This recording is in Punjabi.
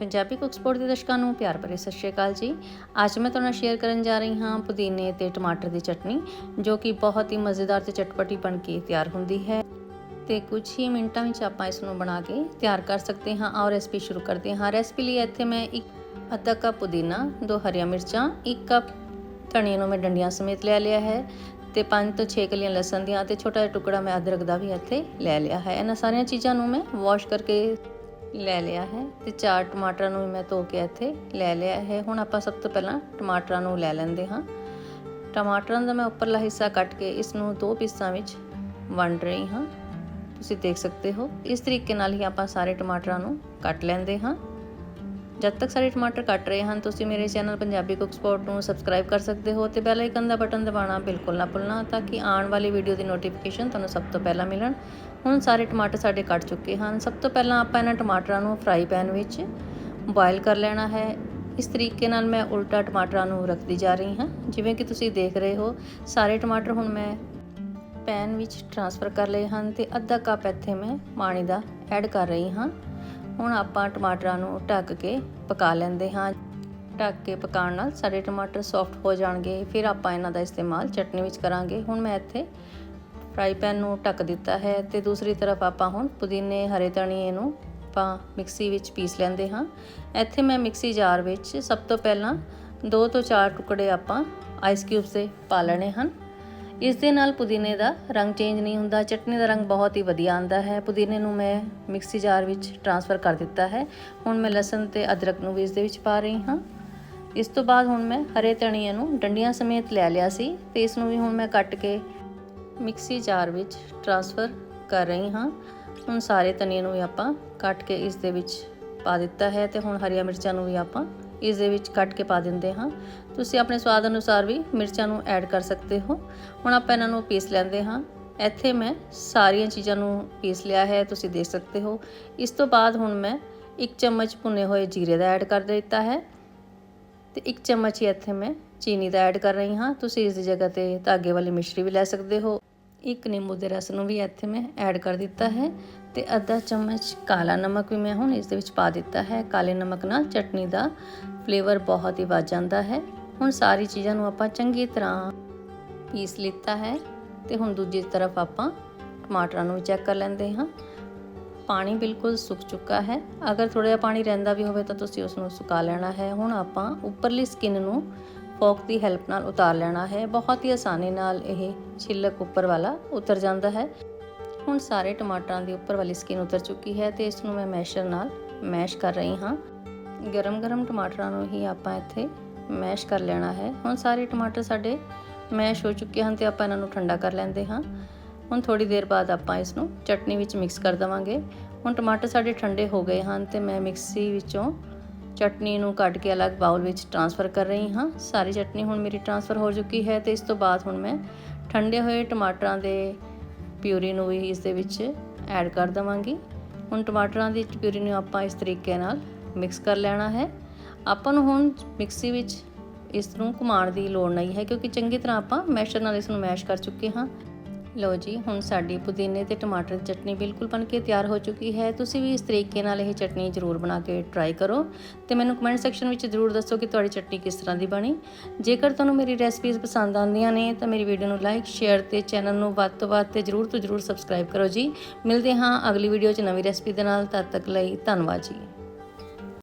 ਪੰਜਾਬੀ ਕੁੱਕ ਸਪੋਰਟ ਦੇ ਦਰਸ਼ਕਾਂ ਨੂੰ ਪਿਆਰ ਭਰੀ ਸਤਿ ਸ਼੍ਰੀ ਅਕਾਲ ਜੀ। ਅੱਜ ਮੈਂ ਤੁਹਾਡੇ ਨਾਲ ਸ਼ੇਅਰ ਕਰਨ ਜਾ ਰਹੀ ਹਾਂ ਪੁਦੀਨੇ ਤੇ ਟਮਾਟਰ ਦੀ ਚਟਨੀ, ਜੋ ਕਿ ਬਹੁਤ ਹੀ ਮਜ਼ੇਦਾਰ ਤੇ ਚਟਪਟੀ ਬਣ ਕੇ ਤਿਆਰ ਹੁੰਦੀ ਹੈ। ਤੇ ਕੁਝ ਹੀ ਮਿੰਟਾਂ ਵਿੱਚ ਆਪਾਂ ਇਸ ਨੂੰ ਬਣਾ ਕੇ ਤਿਆਰ ਕਰ ਸਕਦੇ ਹਾਂ। ਆਓ ਰੈਸਪੀ ਸ਼ੁਰੂ ਕਰਦੇ ਹਾਂ। ਰੈਸਪੀ ਲਈ ਇੱਥੇ ਮੈਂ ਇੱਕ ਅੱਧਾ ਕੱਪ ਪੁਦੀਨਾ, ਦੋ ਹਰੀਆਂ ਮਿਰਚਾਂ, ਇੱਕ ਕੱਪ ਧਨੀਏ ਨੂੰ ਮੈਂ ਡੰਡੀਆਂ ਸਮੇਤ ਲੈ ਲਿਆ ਹੈ ਤੇ 5 ਤੋਂ 6 ਕਲੀਆਂ ਲਸਣ ਦੀਆਂ ਤੇ ਛੋਟਾ ਜਿਹਾ ਟੁਕੜਾ ਮੈਂ ਅਦਰਕ ਦਾ ਵੀ ਇੱਥੇ ਲੈ ਲਿਆ ਹੈ। ਇਹਨਾਂ ਸਾਰੀਆਂ ਚੀਜ਼ਾਂ ਨੂੰ ਮੈਂ ਵਾਸ਼ ਕਰਕੇ ਲੈ ਲਿਆ ਹੈ ਤੇ ਚਾਰ ਟਮਾਟਰਾਂ ਨੂੰ ਵੀ ਮੈਂ ਧੋ ਕੇ ਇੱਥੇ ਲੈ ਲਿਆ ਹੈ। ਹੁਣ ਆਪਾਂ ਸਭ ਤੋਂ ਪਹਿਲਾਂ ਟਮਾਟਰਾਂ ਨੂੰ ਲੈ ਲੈਂਦੇ ਹਾਂ। ਟਮਾਟਰਾਂ ਦਾ ਮੈਂ ਉੱਪਰਲਾ ਹਿੱਸਾ ਕੱਟ ਕੇ ਇਸ ਨੂੰ ਦੋ ਪੀਸਾਂ ਵਿੱਚ ਵੰਡ ਰਹੀ ਹਾਂ। ਤੁਸੀਂ ਦੇਖ ਸਕਦੇ ਹੋ। ਇਸ ਤਰੀਕੇ ਨਾਲ ਹੀ ਆਪਾਂ ਸਾਰੇ ਟਮਾਟਰਾਂ ਨੂੰ ਕੱਟ ਲੈਂਦੇ ਹਾਂ। ਜਦ ਤੱਕ ਸਾਰੇ ਟਮਾਟਰ ਕੱਟ ਰਹੇ ਹਨ, ਤੁਸੀਂ ਮੇਰੇ ਚੈਨਲ ਪੰਜਾਬੀ ਕੁੱਕ ਸਪੋਰਟ ਨੂੰ ਸਬਸਕ੍ਰਾਈਬ ਕਰ ਸਕਦੇ ਹੋ ਤੇ ਬੈਲ ਆਈਕਨ ਦਾ ਬਟਨ ਦਬਾਉਣਾ ਬਿਲਕੁਲ ਨਾ ਭੁੱਲਣਾ ਤਾਂ ਕਿ ਆਉਣ ਵਾਲੀ ਵੀਡੀਓ ਦੀ ਨੋਟੀਫਿਕੇਸ਼ਨ ਤੁਹਾਨੂੰ ਸਭ ਤੋਂ ਪਹਿਲਾਂ ਮਿਲਣ। ਹੁਣ ਸਾਰੇ ਟਮਾਟਰ ਸਾਡੇ ਕੱਟ ਚੁੱਕੇ ਹਨ। ਸਭ ਤੋਂ ਪਹਿਲਾਂ ਆਪਾਂ ਇਹਨਾਂ ਟਮਾਟਰਾਂ ਨੂੰ ਫਰਾਈ ਪੈਨ ਵਿੱਚ ਬੋਇਲ ਕਰ ਲੈਣਾ ਹੈ। ਇਸ ਤਰੀਕੇ ਨਾਲ ਮੈਂ ਉਲਟਾ ਟਮਾਟਰਾਂ ਨੂੰ ਰੱਖਦੀ ਜਾ ਰਹੀ ਹਾਂ। ਜਿਵੇਂ ਕਿ ਤੁਸੀਂ ਦੇਖ ਰਹੇ ਹੋ, ਸਾਰੇ ਟਮਾਟਰ ਹੁਣ ਮੈਂ ਪੈਨ ਵਿੱਚ ਟਰਾਂਸਫਰ ਕਰ ਲਏ ਹਨ ਤੇ ਅੱਧਾ ਕੱਪ ਇੱਥੇ ਮੈਂ ਪਾਣੀ ਦਾ ਐਡ ਕਰ ਰਹੀ ਹਾਂ। ਹੁਣ ਆਪਾਂ ਟਮਾਟਰਾਂ ਨੂੰ ਢੱਕ ਕੇ ਪਕਾ ਲੈਂਦੇ ਹਾਂ। ਢੱਕ ਕੇ ਪਕਾਉਣ ਨਾਲ ਸਾਡੇ ਟਮਾਟਰ ਸੌਫਟ ਹੋ ਜਾਣਗੇ। ਫਿਰ ਆਪਾਂ ਇਹਨਾਂ ਦਾ ਇਸਤੇਮਾਲ ਚਟਨੀ ਵਿੱਚ ਕਰਾਂਗੇ। ਹੁਣ ਮੈਂ ਇੱਥੇ ਫਰਾਈ ਪੈਨ ਨੂੰ ਢੱਕ ਦਿੱਤਾ ਹੈ ਤੇ ਦੂਸਰੀ ਤਰਫ ਆਪਾਂ ਹੁਣ ਪੁਦੀਨੇ, ਹਰੇ ਧਨੀਏ ਨੂੰ ਆਪਾਂ ਮਿਕਸੀ ਵਿੱਚ ਪੀਸ ਲੈਂਦੇ ਹਾਂ। ਇੱਥੇ ਮੈਂ ਮਿਕਸੀ ਜਾਰ ਵਿੱਚ ਸਭ ਤੋਂ ਪਹਿਲਾਂ ਦੋ ਤੋਂ ਚਾਰ ਟੁਕੜੇ ਆਪਾਂ ਆਈਸ ਕਿਊਬਸ ਦੇ ਪਾ ਲੈਣੇ ਹਨ। ਇਸ ਦੇ ਨਾਲ ਪੁਦੀਨੇ ਦਾ ਰੰਗ ਚੇਂਜ ਨਹੀਂ ਹੁੰਦਾ, ਚਟਨੀ ਦਾ ਰੰਗ ਬਹੁਤ ਹੀ ਵਧੀਆ ਆਉਂਦਾ ਹੈ। ਪੁਦੀਨੇ ਨੂੰ ਮੈਂ ਮਿਕਸੀ ਜਾਰ ਵਿੱਚ ਟਰਾਂਸਫਰ ਕਰ ਦਿੱਤਾ ਹੈ। ਹੁਣ ਮੈਂ ਲਸਣ ਤੇ ਅਦਰਕ ਨੂੰ ਵੀ ਇਸ ਦੇ ਵਿੱਚ ਪਾ ਰਹੀ ਹਾਂ। ਇਸ ਤੋਂ ਬਾਅਦ ਹੁਣ ਮੈਂ ਹਰੇ ਧਨੀਏ ਨੂੰ ਡੰਡੀਆਂ ਸਮੇਤ ਲੈ ਲਿਆ ਸੀ। ਤੇ ਇਸ ਨੂੰ ਵੀ ਹੁਣ ਮੈਂ ਕੱਟ ਕੇ ਮਿਕਸੀ ਜਾਰ ਵਿੱਚ ਟਰਾਂਸਫਰ ਕਰ ਰਹੀ ਹਾਂ। ਹੁਣ ਸਾਰੇ ਧਨੀਏ ਨੂੰ ਵੀ ਆਪਾਂ ਕੱਟ ਕੇ ਇਸ ਦੇ ਵਿੱਚ ਪਾ ਦਿੱਤਾ ਹੈ ਤੇ ਹੁਣ ਹਰੀਆਂ ਮਿਰਚਾਂ ਨੂੰ ਵੀ ਆਪਾਂ ਇਸ ਦੇ ਵਿੱਚ ਕੱਟ ਕੇ ਪਾ ਦਿੰਦੇ ਹਾਂ। ਤੁਸੀਂ ਆਪਣੇ ਸਵਾਦ ਅਨੁਸਾਰ ਵੀ ਮਿਰਚਾਂ ਨੂੰ ਐਡ ਕਰ ਸਕਦੇ ਹੋ। ਹੁਣ ਆਪਾਂ ਇਹਨਾਂ ਨੂੰ ਪੀਸ ਲੈਂਦੇ ਹਾਂ। ਇੱਥੇ ਮੈਂ ਸਾਰੀਆਂ ਚੀਜ਼ਾਂ ਨੂੰ ਪੀਸ ਲਿਆ ਹੈ, ਤੁਸੀਂ ਦੇਖ ਸਕਦੇ ਹੋ। ਇਸ ਤੋਂ ਬਾਅਦ ਹੁਣ ਮੈਂ ਇੱਕ ਚਮਚ ਭੁੰਨੇ ਹੋਏ ਜੀਰੇ ਦਾ ਐਡ ਕਰ ਦਿੱਤਾ ਹੈ। ਤੇ ਇੱਕ ਚਮਚ ਹੀ ਇੱਥੇ ਮੈਂ ਚੀਨੀ ਦਾ ਐਡ ਕਰ ਰਹੀ ਹਾਂ। ਤੁਸੀਂ ਇਸ ਦੀ ਜਗ੍ਹਾ ਤੇ ਧਾਗੇ ਵਾਲੀ ਮਿਸ਼ਰੀ ਵੀ ਲੈ ਸਕਦੇ ਹੋ। ਇੱਕ ਨਿੰਬੂ ਦੇ ਰਸ ਨੂੰ ਵੀ ਇੱਥੇ ਮੈਂ ਐਡ ਕਰ ਦਿੱਤਾ ਹੈ ਤੇ ਅੱਧਾ ਚਮਚ ਕਾਲਾ ਨਮਕ ਵੀ ਮੈਂ ਹੁਣ ਇਸ ਦੇ ਵਿੱਚ ਪਾ ਦਿੱਤਾ ਹੈ। ਕਾਲੇ ਨਮਕ ਨਾਲ ਚਟਨੀ ਦਾ ਫਲੇਵਰ ਬਹੁਤ ਹੀ ਵੱਧ ਜਾਂਦਾ ਹੈ। ਹੁਣ ਸਾਰੀ ਚੀਜ਼ਾਂ ਨੂੰ ਆਪਾਂ ਚੰਗੀ ਤਰ੍ਹਾਂ ਪੀਸ ਲਿੱਤਾ ਹੈ ਤੇ ਹੁਣ ਦੂਜੀ ਤਰਫ ਆਪਾਂ ਟਮਾਟਰਾਂ ਨੂੰ ਚੈੱਕ ਕਰ ਲੈਂਦੇ ਹਾਂ। ਪਾਣੀ ਬਿਲਕੁਲ ਸੁੱਕ ਚੁੱਕਾ ਹੈ। ਅਗਰ ਥੋੜਾ ਜਿਹਾ ਪਾਣੀ ਰਹਿੰਦਾ ਵੀ ਹੋਵੇ ਤਾਂ ਤੁਸੀਂ ਉਸ ਨੂੰ ਸੁਕਾ ਲੈਣਾ ਹੈ। ਹੁਣ ਆਪਾਂ ਉੱਪਰਲੀ ਸਕਿਨ ਨੂੰ ਫੋਕ ਦੀ ਹੈਲਪ ਨਾਲ ਉਤਾਰ ਲੈਣਾ ਹੈ। ਬਹੁਤ ਹੀ ਆਸਾਨੀ ਨਾਲ ਇਹ ਛਿੱਲਕ ਉੱਪਰ ਵਾਲਾ ਉਤਰ ਜਾਂਦਾ ਹੈ। ਹੁਣ ਸਾਰੇ ਟਮਾਟਰਾਂ ਦੀ ਉੱਪਰ ਵਾਲੀ ਸਕਿਨ ਉਤਰ ਚੁੱਕੀ ਹੈ ਤੇ ਇਸ ਨੂੰ ਮੈਂ ਮੈਸ਼ਰ ਨਾਲ ਮੈਸ਼ ਕਰ ਰਹੀ ਹਾਂ। ਗਰਮ-ਗਰਮ ਟਮਾਟਰਾਂ ਨੂੰ ਹੀ ਆਪਾਂ ਇੱਥੇ ਮੈਸ਼ ਕਰ ਲੈਣਾ ਹੈ। ਹੁਣ ਸਾਰੇ ਟਮਾਟਰ ਸਾਡੇ ਮੈਸ਼ ਹੋ ਚੁੱਕੇ ਹਨ ਤੇ ਆਪਾਂ ਇਹਨਾਂ ਨੂੰ ਠੰਡਾ ਕਰ ਲੈਂਦੇ ਹਾਂ। ਹੁਣ ਥੋੜੀ ਦੇਰ ਬਾਅਦ ਆਪਾਂ ਇਸ ਨੂੰ ਚਟਨੀ ਵਿੱਚ ਮਿਕਸ ਕਰ ਦਵਾਂਗੇ। ਹੁਣ ਟਮਾਟਰ ਸਾਡੇ ਠੰਡੇ ਹੋ ਗਏ ਹਨ ਤੇ ਮੈਂ ਮਿਕਸੀ ਵਿੱਚੋਂ ਚਟਨੀ ਨੂੰ ਕੱਢ ਕੇ ਅਲੱਗ ਬਾਉਲ ਵਿੱਚ ਟਰਾਂਸਫਰ ਕਰ ਰਹੀ ਹਾਂ। ਸਾਰੀ ਚਟਨੀ ਹੁਣ ਮੇਰੀ ਟਰਾਂਸਫਰ ਹੋ ਚੁੱਕੀ ਹੈ ਤੇ ਇਸ ਤੋਂ ਬਾਅਦ ਹੁਣ ਮੈਂ ਠੰਡੇ ਹੋਏ ਟਮਾਟਰਾਂ ਦੇ ਪਿਊਰੀ ਨੂੰ ਵੀ ਇਸ ਦੇ ਵਿੱਚ ਐਡ ਕਰ ਦਵਾਂਗੀ। ਹੁਣ ਟਮਾਟਰਾਂ ਦੀ ਪਿਊਰੀ ਨੂੰ ਆਪਾਂ ਇਸ ਤਰੀਕੇ ਨਾਲ ਮਿਕਸ ਕਰ ਲੈਣਾ ਹੈ। ਆਪਾਂ ਨੂੰ ਹੁਣ ਮਿਕਸੀ ਵਿੱਚ ਇਸ ਨੂੰ ਘੁਮਾਉਣ ਦੀ ਲੋੜ ਨਹੀਂ ਹੈ ਕਿਉਂਕਿ ਚੰਗੀ ਤਰ੍ਹਾਂ ਆਪਾਂ ਮੈਸ਼ਰ ਨਾਲ ਇਸ ਨੂੰ ਮੈਸ਼ ਕਰ ਚੁੱਕੇ ਹਾਂ। ਲਓ ਜੀ, ਹੁਣ ਸਾਡੀ ਪੁਦੀਨੇ ਤੇ ਟਮਾਟਰ ਦੀ ਚਟਨੀ ਬਿਲਕੁਲ ਬਣ ਕੇ ਤਿਆਰ ਹੋ ਚੁੱਕੀ ਹੈ। ਤੁਸੀਂ ਵੀ ਇਸ ਤਰੀਕੇ ਨਾਲ ਇਹ ਚਟਨੀ ਜ਼ਰੂਰ ਬਣਾ ਕੇ ਟਰਾਈ ਕਰੋ ਤੇ ਮੈਨੂੰ ਕਮੈਂਟ ਸੈਕਸ਼ਨ ਵਿੱਚ ਜ਼ਰੂਰ ਦੱਸੋ ਕਿ ਤੁਹਾਡੀ ਚਟਨੀ ਕਿਸ ਤਰ੍ਹਾਂ ਦੀ ਬਣੀ। ਜੇਕਰ ਤੁਹਾਨੂੰ ਮੇਰੀ ਰੈਸਪੀਜ਼ ਪਸੰਦ ਆਉਂਦੀਆਂ ਨੇ, ਤਾਂ ਮੇਰੀ ਵੀਡੀਓ ਨੂੰ ਲਾਈਕ ਸ਼ੇਅਰ ਤੇ ਚੈਨਲ ਨੂੰ ਵੱਧ ਤੋਂ ਵੱਧ ਤੇ ਜ਼ਰੂਰ ਤੋਂ ਜ਼ਰੂਰ ਸਬਸਕ੍ਰਾਈਬ ਕਰੋ ਜੀ। ਮਿਲਦੇ ਹਾਂ ਅਗਲੀ ਵੀਡੀਓ 'ਚ ਨਵੀਂ ਰੈਸਪੀ ਦੇ ਨਾਲ, ਤਦ ਤੱਕ ਲਈ ਧੰਨਵਾਦ ਜੀ।